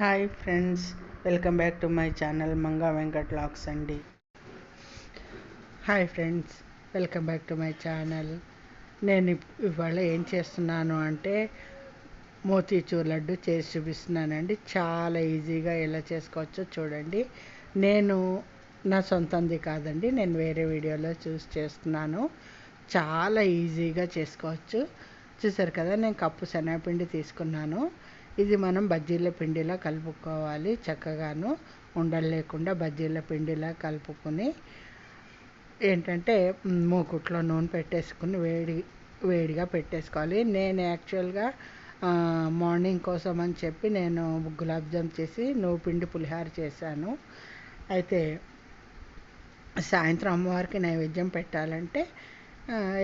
Hi friends welcome back to my channel Manga Venkat lakhs అండి. Hi friends welcome back to my channel. నేను ఇవాళ ఏం చేస్తున్నాను అంటే మోతీచూర్ లడ్డు చేసి చూపిస్తున్నానండి. చాలా ఈజీగా ఎలా చేసుకోవచ్చో చూడండి. నేను నా సొంతంది కాదండి నేను వేరే వీడియోలో చూసి చేస్తున్నాను. చాలా ఈజీగా చేసుకోవచ్చు. చూసారు కదా నేను కప్పు శనగపిండి తీసుకున్నాను. ఇది మనం బజ్జీల పిండిలా కలుపుకోవాలి చక్కగాను. ఉండలు లేకుండా బజ్జీల పిండిలా కలుపుకొని ఏంటంటే మూకుట్లో నూనె పెట్టేసుకుని వేడి వేడిగా పెట్టేసుకోవాలి. నేను యాక్చువల్గా మార్నింగ్ కోసం అని చెప్పి నేను గులాబ్ జామ్ చేసి నువ్వు పిండి పులిహార చేశాను. అయితే సాయంత్రం అమ్మవారికి నైవేద్యం పెట్టాలంటే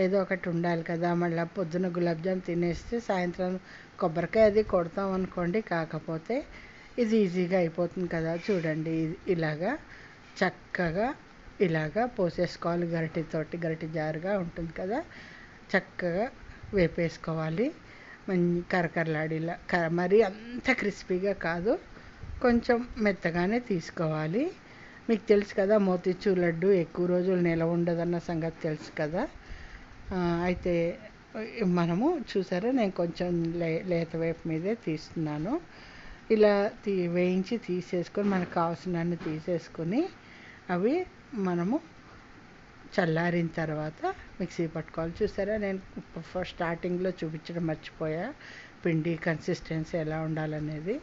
ఏదో ఒకటి ఉండాలి కదా. మళ్ళీ పొద్దున గులాబ్ జామ్ తినేస్తే సాయంత్రం కొబ్బరికాయ అది కొడతాం అనుకోండి. కాకపోతే ఇది ఈజీగా అయిపోతుంది కదా. చూడండి ఇలాగా చక్కగా ఇలాగా పోసేసుకోవాలి. గరిటెతోటి గరిటె జారుగా ఉంటుంది కదా. చక్కగా వేపేసుకోవాలి. మంచి కరకరలాడిలా కర మరీ అంత క్రిస్పీగా కాదు. కొంచెం మెత్తగానే తీసుకోవాలి. మీకు తెలుసు కదా మోతిచూర్ లడ్డు ఎక్కువ రోజులు నిలవ ఉండదన్న సంగతి తెలుసు కదా. అయితే మనము చూసారా నేను కొంచెం లే లేత వైపు మీదే తీస్తున్నాను. ఇలా తీ వేయించి తీసేసుకొని మనకు కావాల్సినన్ని తీసేసుకొని అవి మనము చల్లారిన తర్వాత మిక్సీ పట్టుకోవాలి. చూసారా నేను ఫస్ట్ స్టార్టింగ్లో చూపించడం మర్చిపోయా పిండి కన్సిస్టెన్సీ ఎలా ఉండాలనేది.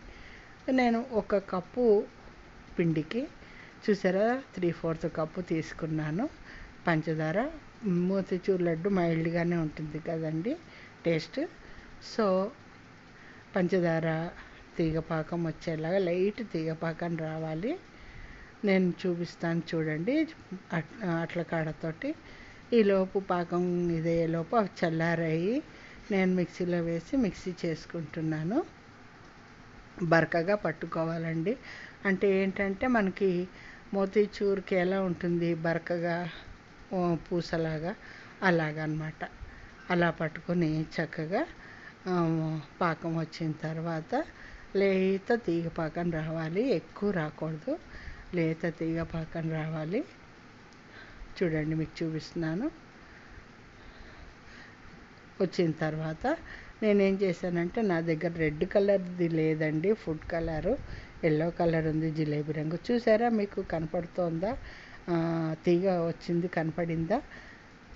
నేను ఒక కప్పు పిండికి చూసారా త్రీ ఫోర్త్ కప్పు తీసుకున్నాను. పంచదార మోతిచూర్ లడ్డు మైల్డ్గానే ఉంటుంది కదండి టేస్ట్. సో పంచదార తీగపాకం వచ్చేలాగా లైట్ తీగపాకం రావాలి. నేను చూపిస్తాను చూడండి అట్- అట్ల కాడతోటి ఈలోపు పాకం ఇదేలోపు అవి చల్లారాయి. నేను మిక్సీలో వేసి మిక్సీ చేసుకుంటున్నాను. బరకగా పట్టుకోవాలండి. అంటే ఏంటంటే మనకి మోతీచూర్కి ఎలా ఉంటుంది బరకగా? పూసలాగా అలాగనమాట. అలా పట్టుకొని చక్కగా పాకం వచ్చిన తర్వాత లేత తీగ పాకం రావాలి. ఎక్కువ రాకూడదు. లేత తీగ పాకం రావాలి. చూడండి మీకు చూపిస్తున్నాను. వచ్చిన తర్వాత నేనేం చేశానంటే నా దగ్గర రెడ్ కలర్ది లేదండి ఫుడ్ కలరు. ఎల్లో కలర్ ఉంది జిలేబీ రంగు. చూసారా మీకు కనపడుతోందా? తీగ వచ్చింది కనపడిందా?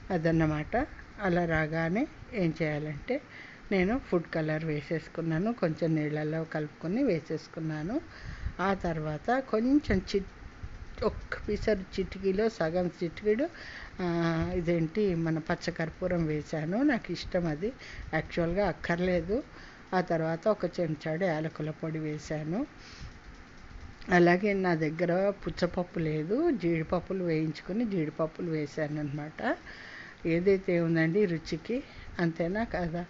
అదన్నమాట. అలా రాగానే ఏం చేయాలంటే నేను ఫుడ్ కలర్ వేసేసుకున్నాను. కొంచెం నీళ్ళల్లో కలుపుకొని వేసేసుకున్నాను. ఆ తర్వాత కొంచెం చిట్ ఒక్క పిసరు చిటికీలో సగం చిటికీడు ఇదేంటి మన పచ్చకర్పూరం వేశాను. నాకు ఇష్టం అది. యాక్చువల్గా అక్కర్లేదు. ఆ తర్వాత ఒక చెంచాడు యాలకుల పొడి వేశాను. అలాగే నా దగ్గర పుచ్చపప్పు లేదు. జీడిపప్పులు వేయించుకుని జీడిపప్పులు వేశాను అనమాట ఏదైతే ఉందండి రుచికి అంతేనా కదా?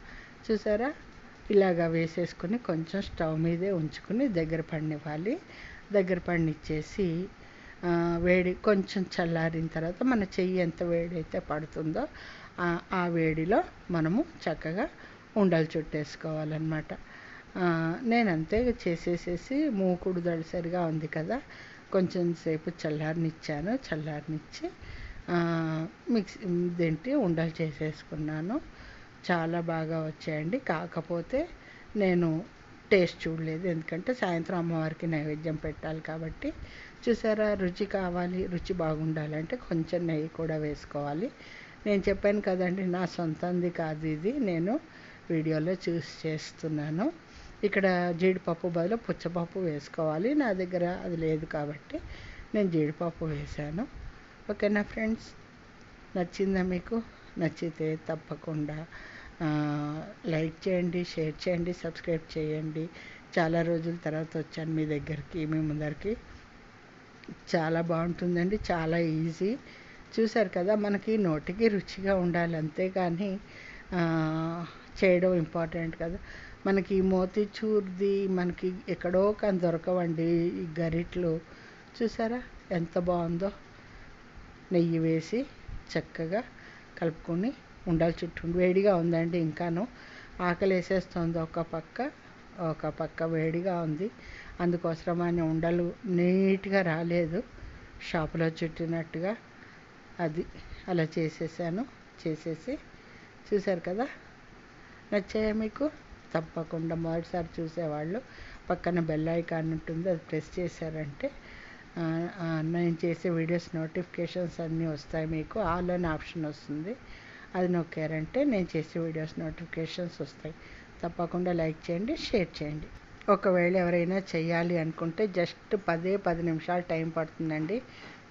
చూసారా? ఇలాగా వేసేసుకొని కొంచెం స్టవ్ మీదే ఉంచుకొని దగ్గర పండివ్వాలి. దగ్గర పండిచ్చేసి వేడి కొంచెం చల్లారిన తర్వాత మన చెయ్యి ఎంత వేడైతే పడుతుందో ఆ- వేడిలో మనము చక్కగా ఉండలు చుట్టేసుకోవాలన్నమాట. నేను అంతే చేసేసేసి మూకుడు దళసరిగా ఉంది కదా కొంచెం సేపు చల్లారనిచ్చాను చల్లారనిచ్చి మిక్స్ మిక్సీ దేంటి ఉండలు చేసేసుకున్నాను. చాలా బాగా వచ్చాయండి. కాకపోతే నేను టేస్ట్ చూడలేదు. ఎందుకంటే సాయంత్రం అమ్మవారికి నైవేద్యం పెట్టాలి కాబట్టి. చూసారా రుచి కావాలి రుచి బాగుండాలంటే కొంచెం నెయ్యి కూడా వేసుకోవాలి. నేను చెప్పాను కదండి నా సొంతంది కాదు ఇది. నేను వీడియోలో చూసి చేస్తున్నాను. ఇక్కడ జీడిపప్పు బదులు పుచ్చపప్పు వేసుకోవాలి. నా దగ్గర అది లేదు కాబట్టి నేను జీడిపప్పు వేశాను. ఓకేనా ఫ్రెండ్స్? నచ్చిందా మీకు? నచ్చితే తప్పకుండా లైక్ చేయండి షేర్ చేయండి సబ్స్క్రైబ్ చేయండి. చాలా రోజుల తర్వాత వచ్చాను మీ దగ్గరికి మీ ముందరికి. చాలా బాగుంటుందండి చాలా ఈజీ. చూసారు కదా మనకి నోటికి రుచిగా ఉండాలి అంతేగాని చేయడం ఇంపార్టెంట్ కదా. మనకి ఈ మోతీచూర్ది మనకి ఎక్కడో కానీ దొరకవండి ఈ గరిట్లు. చూసారా? ఎంత బాగుందో? నెయ్యి వేసి చక్కగా కలుపుకొని ఉండాలి చుట్టూ. వేడిగా ఉందండి ఇంకాను. ఆకలి వేసేస్తుంది ఒక పక్క ఒక పక్క వేడిగా ఉంది. అందుకోసమని ఉండలు నీట్గా రాలేదు. షాపులో చుట్టినట్టుగా అది అలా చేసేసాను చేసేసి. చూశారు కదా? నచ్చాయా మీకు? తప్పకుండా మొదటిసారి చూసేవాళ్ళు. పక్కన బెల్ ఐకాన్ ఉంటుంది అది ప్రెస్ చేశారంటే నేను చేసే వీడియోస్ నోటిఫికేషన్స్ అన్నీ వస్తాయి మీకు. ఆల్ అని ఆప్షన్ వస్తుంది. అది నొక్కారంటే నేను చేసే వీడియోస్ నోటిఫికేషన్స్ వస్తాయి. తప్పకుండా లైక్ చేయండి షేర్ చేయండి. ఒకవేళ ఎవరైనా చేయాలి అనుకుంటే జస్ట్ పదే పది నిమిషాలు టైం పడుతుందండి.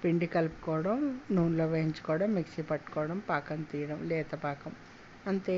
పిండి కలుపుకోవడం నూనెలో వేయించుకోవడం మిక్సీ పట్టుకోవడం పాకం తీయడం లేత పాకం. అంతే.